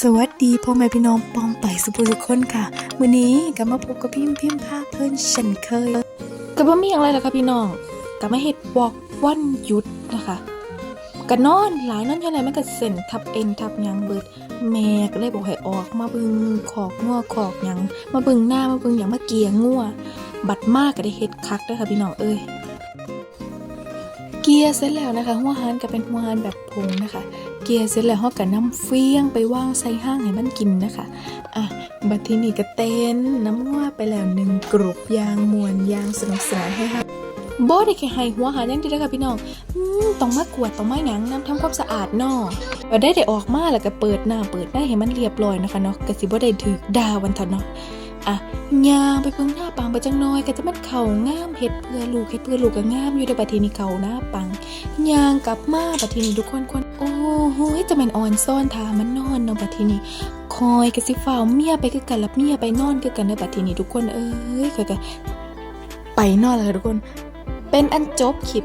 สวัสดีพ่อแม่พี่น้องปองไปสุภุทุกคนค่ะวันนี้กลับมาพบกับพิมพ์พิมพ์ภาพเพื่อนเช่นเคยก็บ่มีอะไรหรอคะพี่น้องก็มาเฮ็ดวอกวันหยุดนะคะก็นอนหลายนอนเท่าไหร่มันก็เส้นทับเอ็นทับยังเบิด แม่ก็เลยบอกให้ออกมาบิ่งขอกงัวขอกยังมาบิ่งหน้ามาบิ่งหยังมาเกียงัวบัดมากก็ได้เฮ็ดคักเด้ค่ะพี่น้องเอ้ยเกียร์เสร็จแล้วนะคะหัวหานก็เป็นหัวหานแบบผงนะคะ เกียร์เสร็จแล้วเฮาก็นำเฟี้ยงไปวางใส่ห้างให้มันกินนะคะอะบัดทีนี้ก็เต้นน้ำงัวไปแล้วหนึ่งกรุบยางมวนยางสนุกสนานให้ค่ะบ่ได้แค่ให้หัวหาหยังดีเด้อค่ะพี่น้องอืมต้องมากวดต้องมาหยังน้ำทำความสะอาดนาะก็ได้ได้ออกมาแล้วก็เปิดหน้าเปิดได้ให้มันเรียบร้อยนะคะเนาะก็สิบ่ได้ถูกดาวันเถาะเนาะอะยางไปเพิ่งหน้าปังไปจังน้อยก็จะมันเข่างามเฮ็ดเพื่อลูกเฮ็ดเพื่อลูกก็งามอยู่ในบัดทีนี้เขาหน้าปังยางกลับมาบัดทีนี้ทุกคนคนโอ้ โหจะแม่นอ่อนซ่อนทามันนอนเนาะบัดทีนี้คอยก็สิฟ้าเมียไปคือกันแล้วเมียไปนอนคือกันในบัดทีนี้ทุกคนเอ้ยคอยก็ไปนอนแล้วทุกคน เป็นอันจบคลิป